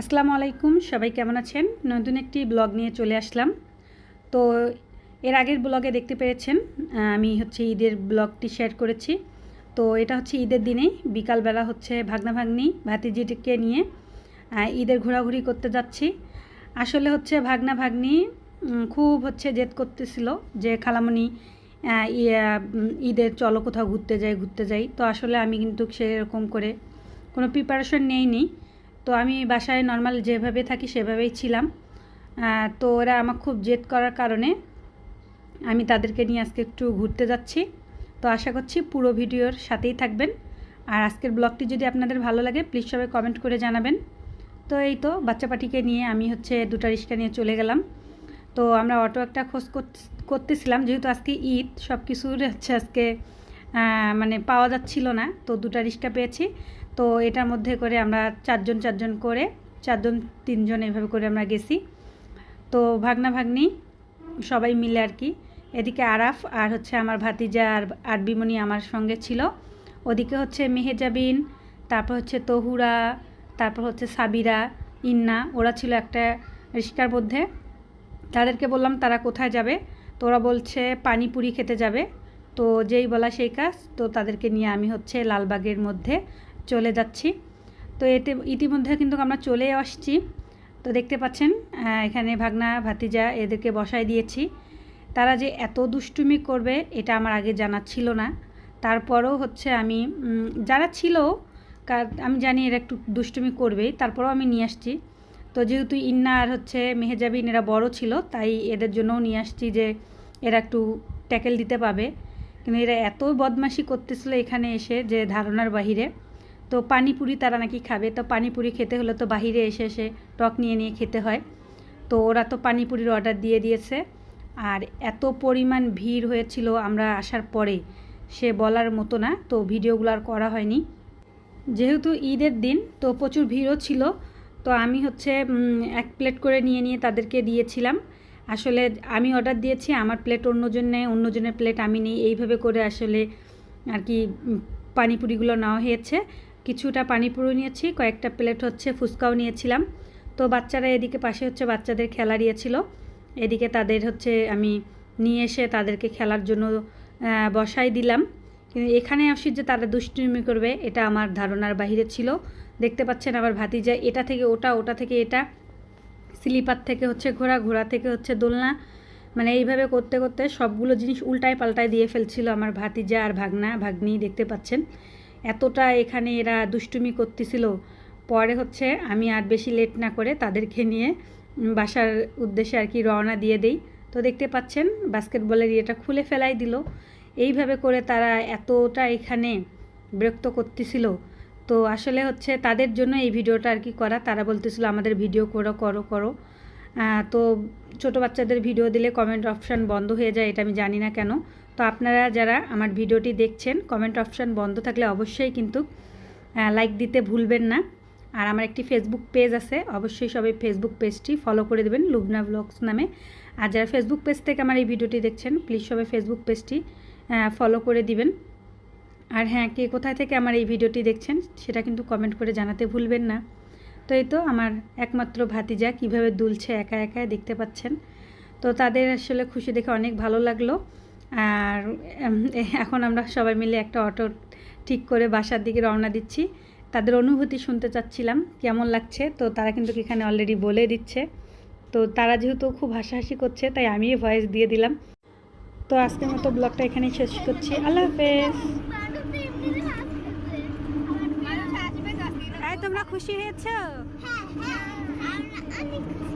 আসসালামু আলাইকুম সবাই কেমন আছেন? নতুন একটি ব্লগ নিয়ে চলে আসলাম। তো এর আগের ব্লগে দেখতে পেরেছেন আমি হচ্ছে ঈদের ব্লগটি শেয়ার করেছি। তো এটা হচ্ছে ঈদের দিনেই বিকালবেলা হচ্ছে ভাগনা ভাগ্নি ভাতিজিটিকে নিয়ে ঈদের ঘোরাঘুরি করতে যাচ্ছি। আসলে হচ্ছে ভাগনা ভাগ্নি খুব হচ্ছে জেদ করতেছিল যে খালামণি আহ, ঈদের চলো কোথাও ঘুরতে যাই ঘুরতে যাই। তো আসলে আমি কিন্তু সেরকম করে কোনো প্রিপারেশন নেইনি। তো আমি বাসায় নর্মাল যেভাবে থাকি সেভাবেই ছিলাম। তো ওরা আমার খুব জেদ করার কারণে আমি তাদেরকে নিয়ে আজকে একটু ঘুরতে যাচ্ছি। তো আশা করছি পুরো ভিডিওর সাথেই থাকবেন। আর আজকের ব্লগটি যদি আপনাদের ভালো লাগে প্লিজ সবাই কমেন্ট করে জানাবেন। তো এই তো বাচ্চা পাটিকে নিয়ে আমি হচ্ছে দুটা রিক্সা নিয়ে চলে গেলাম। তো আমরা অটো একটা খোঁজ করতে- করতেছিলাম, যেহেতু আজকে ঈদ সব কিছুর হচ্ছে আজকে মানে পাওয়া যাচ্ছিল না। তো দুটা রিক্সা পেয়েছি। তো এটার মধ্যে করে আমরা চারজন চারজন করে, চারজন তিনজন এভাবে করে আমরা গেছি। তো ভাগনা ভাগ্নি সবাই মিলে আর কি। এদিকে আরাফ আর হচ্ছে আমার ভাতিজা আর আরবিমণি আমার সঙ্গে ছিল। ওদিকে হচ্ছে মেহেজাবিন, তারপর হচ্ছে তহুরা, তারপর হচ্ছে সাবিরা, ইন্না, ওরা ছিল একটা রিক্সার মধ্যে। তাদেরকে বললাম, তারা কোথায় যাবে? তো ওরা বলছে, পানিপুরি খেতে যাবে। তো যেই বলা সেই কাজ, তো তাদেরকে নিয়ে আমি হচ্ছে লালবাগের মধ্যে চলে যাচ্ছি। তো এতে, ইতিমধ্যে কিন্তু আমরা চলে আসছি। তো দেখতে পাচ্ছেন এখানে ভাগনা, ভাতিজা এদেরকে বসায় দিয়েছি। তারা যে এত দুষ্টুমি করবে, এটা আমার আগে জানা ছিল না। তারপরও হচ্ছে আমি যারা ছিল আমি জানি এরা একটু দুষ্টুমি করবেই, তারপরেও আমি নিয়ে আসছি। তো যেহেতু ইন্না আর হচ্ছে মেহেজাবিন এরা বড় ছিল, তাই এদের জন্যও নিয়ে আসছি যে এরা একটু ট্যাকেল দিতে পাবে। কিন্তু এরা এত বদমাশি করতেছিল এখানে এসে যে ধারণার বাহিরে। তো পানিপুরি তারা নাকি খাবে। তো পানিপুরি খেতে হলে তো বাহিরে এসে এসে টক নিয়ে নিয়ে খেতে হয়। তো ওরা তো পানিপুরির অর্ডার দিয়ে দিয়েছে। আর এত পরিমাণ ভিড় হয়েছিল আমরা আসার পরে, সে বলার মতো না। তো ভিডিওগুলো আর করা হয়নি। যেহেতু ঈদের দিন, তো প্রচুর ভিড়ও ছিল। তো আমি হচ্ছে এক প্লেট করে নিয়ে নিয়ে তাদেরকে দিয়েছিলাম। আসলে আমি অর্ডার দিয়েছি, আমার প্লেট অন্যজন নেয়, অন্যজনের প্লেট আমি নিই। এইভাবে করে আসলে আর কি পানিপুরিগুলো নেওয়া হয়েছে। কিছুটা পানিপুরি নিয়েছি, কয়েকটা প্লেট হচ্ছে ফুচকাও নিয়েছিলাম। তো বাচ্চারা এদিকে পাশে হচ্ছে বাচ্চাদের খেলা দিয়েছিল। এদিকে তাদের হচ্ছে আমি নিয়ে এসে তাদেরকে খেলার জন্য বসাই দিলাম। কিন্তু এখানে আসি যে তারা দুষ্টুমি করবে, এটা আমার ধারণার বাইরে ছিল। দেখতে পাচ্ছেন আবার ভাতিজা, এটা থেকে ওটা ওটা থেকে এটা। স্লিপার থেকে হচ্ছে ঘোরা ঘোরা থেকে হচ্ছে দোলনা। মানে এইভাবে করতে করতে সবগুলো জিনিস উল্টায় পাল্টায় দিয়ে ফেলছিল আমার ভাতিজা আর ভাগনা, ভাগ্নি দেখতে পাচ্ছেন। এতটা এখানে এরা দুষ্টুমি করতেছিল। পরে হচ্ছে আমি আর বেশি লেট না করে তাদেরকে নিয়ে বাসার উদ্দেশ্যে আর কি রওনা দিয়ে দেই। তো দেখতে পাচ্ছেন, বাস্কেটবলের ইয়েটা খুলে ফেলাই দিল। এইভাবে করে তারা এতটা এখানে বিরক্ত করতেছিল। তো আসলে হচ্ছে তাদের জন্য এই ভিডিওটা আর কি করা। তারা বলতেছিল, আমাদের ভিডিও করো করো করো। তো ছোট বাচ্চাদের ভিডিও দিলে কমেন্ট অপশান বন্ধ হয়ে যায়, এটা আমি জানি না কেন। তো আপনারা যারা আমার ভিডিওটি দেখছেন কমেন্ট অপশান বন্ধ থাকলে অবশ্যই কিন্তু লাইক দিতে ভুলবেন না। আর আমার একটি ফেসবুক পেজ আছে, অবশ্যই সবাই ফেসবুক পেজটি ফলো করে দেবেন, লুবনা ব্লগস নামে। আর যারা ফেসবুক পেজ থেকে আমার এই ভিডিওটি দেখছেন প্লিজ সবাই ফেসবুক পেজটি ফলো করে দিবেন। আর হ্যাঁ কে কোথায় থেকে আমার এই ভিডিওটি দেখছেন সেটা কিন্তু কমেন্ট করে জানাতে ভুলবেন না। তো এই তো আমার একমাত্র ভাতিজা কীভাবে দুলছে একা একা দেখতে পাচ্ছেন। তো তাদের আসলে খুশি দেখে অনেক ভালো লাগল। আর এখন আমরা সবাই মিলে একটা অটো ঠিক করে বাসার দিকে রওনা দিচ্ছি। তাদের অনুভূতি শুনতে চাচ্ছিলাম, কেমন লাগছে? তো তারা কিন্তু এখানে অলরেডি বলে দিচ্ছে। তো তারা যেহেতু খুব হাসাহাসি করছে, তাই আমি ভয়েস দিয়ে দিলাম। তো আজকের মতো ব্লগটা এখানেই শেষ করছি। আল্লাহ হাফেজ। তোমরা খুশি হয়েছো? হ্যাঁ হ্যাঁ আমি খুশি।